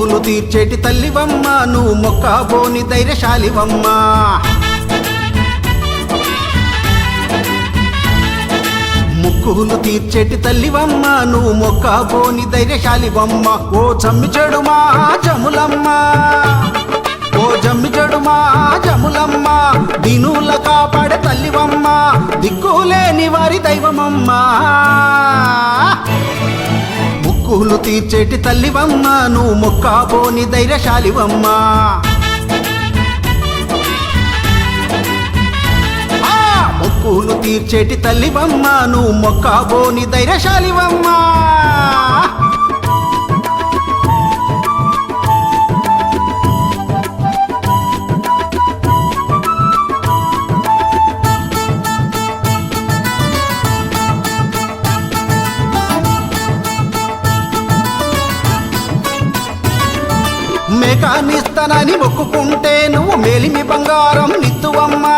మొక్కులు తీర్చేటి తల్లివమ్మ నువ్వు మొక్కబోని ధైర్యశాలివమ్మ. ముక్కులు తీర్చేటి తల్లివమ్మ నువ్వు మొక్కబోని ధైర్యశాలివమ్మ. ఓ చమ్మి చెడుమా జములమ్మ. ఓ జమ్మి చెడుమా జములమ్మ. దినుల కాపాడే తల్లివమ్మ దిక్కులేని వారి దైవమమ్మా. మొక్కులు తీర్చేటి తల్లివమ్మ నువ్వు మొక్కాబోని ధైర్యశాలివమ్మ. మొక్కులు తీర్చేటి తల్లివమ్మ నువ్వు మొక్కాబోని ధైర్యశాలివమ్మా. మేకానిస్తానని మొక్కుకుంటే నువ్వు మేలిమి బంగారం నిత్తువమ్మా.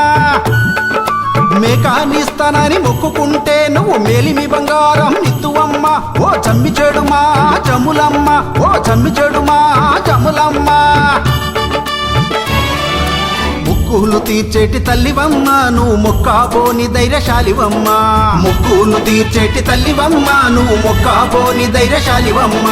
మేకానిస్తానని మొక్కుకుంటే నువ్వు మేలిమి బంగారం నిత్తువమ్మ. ఓ చమ్మి చెడుమా చములమ్మ ఓ చమ్మి చెడుమా చములమ్మ ముక్కులు తీర్చేటి తల్లివమ్మ నువ్వు మొక్కబోని ధైర్యశాలివమ్మ. ముక్కులు తీర్చేటి తల్లివమ్మ నువ్వు మొక్కబోని ధైర్యశాలివమ్మ.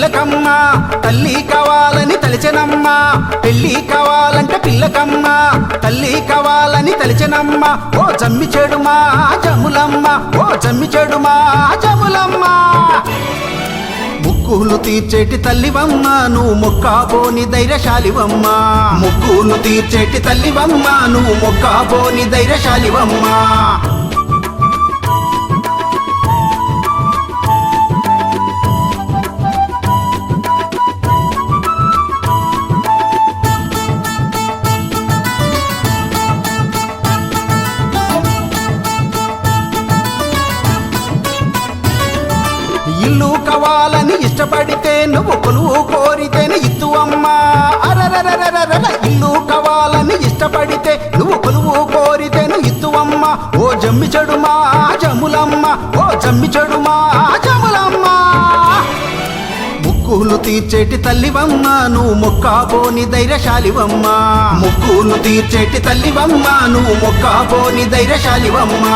పిల్లకమ్మ తల్లి కావాలని తలిచనమ్మ. పెళ్ళి కావాలంటే పిల్లకమ్మ తల్లి కావాలని తలిచనమ్మ. ఓ జమ్మి చెడుమా జములమ్మ. ఓ జమ్మి చెడుమా జములమ్మ. ముక్కులు తీర్చేటి తల్లివమ్మ నువ్వు మొక్కాబోని ధైర్యశాలివమ్మ. ముక్కులు తీర్చేటి తల్లివమ్మ నువ్వు మొక్కాబోని ధైర్యశాలివమ్మ. ఇల్లు కావాలని ఇష్టపడితే నువ్వు కొలువు కోరితేనే ఇత్తువమ్మా అరరరరరర ఇల్లు కావాలని ఇష్టపడితే నువ్వు కొలువు కోరితేను ఇత్తువమ్మా ఓ జమ్మి చెడుమా జములమ్మ. ఓ జమ్మి చెడుమా జములమ్మ. ముక్కులు తీర్చేటి తల్లివమ్మ నువ్వు మొక్కబోని ధైర్యశాలివమ్మ. ముక్కులు తీర్చేటి తల్లివమ్మ నువ్వు మొక్కబోని ధైర్యశాలివమ్మ.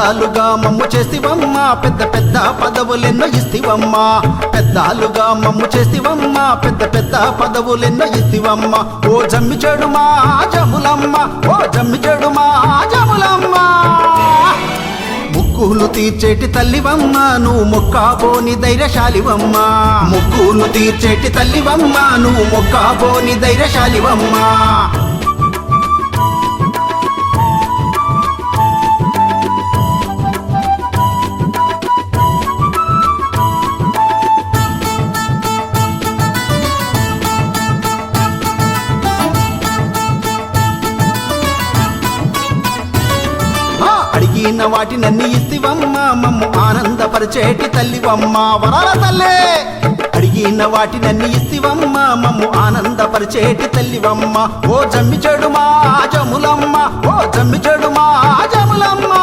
పెద్దాలుగా మమ్ము చేసివమ్మా పెద్ద పెద్ద పదవులెన్నో ఇస్తివమ్మా. పెద్దాలుగా మమ్ము చేసివమ్మా పెద్ద పెద్ద పదవులెన్నో ఇస్తివమ్మా. ఓ జమ్మి చెడుమా జములమ్మ. ఓ జమ్మి చెడుమా జములమ్మ. ముక్కులు తీర్చేటి తల్లివమ్మ నువ్వు మొక్కాబోని ధైర్యశాలివమ్మ. ముక్కులు తీర్చేటి తల్లివమ్మ నువ్వు మొక్కాబోని ధైర్యశాలివమ్మ. అడిగిన వాటినన్ని ఇస్తివమ్మా. మమ్ము ఆనందపరిచేటి తల్లివమ్మా. వరాల తల్లే! అడిగిన వాటినన్ని ఇస్తివమ్మ. మమ్ము ఆనందపరిచేటి తల్లివమ్మ. ఓ జమ్మి చెడుమా జములమ్మ. ఓ జమ్మి చెడుమా జములమ్మ.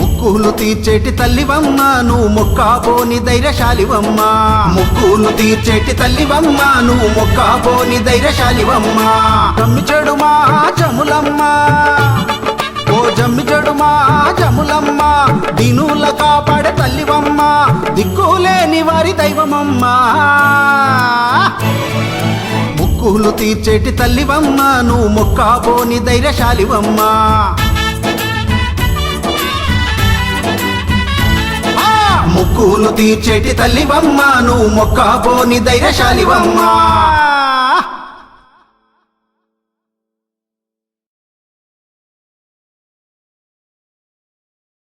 ముక్కులు తీర్చేటి తల్లివమ్మ. నువ్వు మొక్కాబోని ధైర్యశాలివమ్మ. ముక్కులు తీర్చేటి తల్లివమ్మ. నువ్వు మొక్కాబోని ధైర్యశాలివమ్మ. జమ్మి చెడుమా జములమ్మ. జమ్మిజడుమా జమ్మి జములమ్మ దినుల కాపాడే తల్లివమ్మ దిక్కులేని వారి దైవమమ్మ. ముక్కులు తీర్చేటి తల్లివమ్మ నువ్వు మొక్కాబోని ధైర్యశాలివమ్మ. ముక్కులు తీర్చేటి తల్లివమ్మ నువ్వు మొక్కాబోని ధైర్యశాలివమ్మ.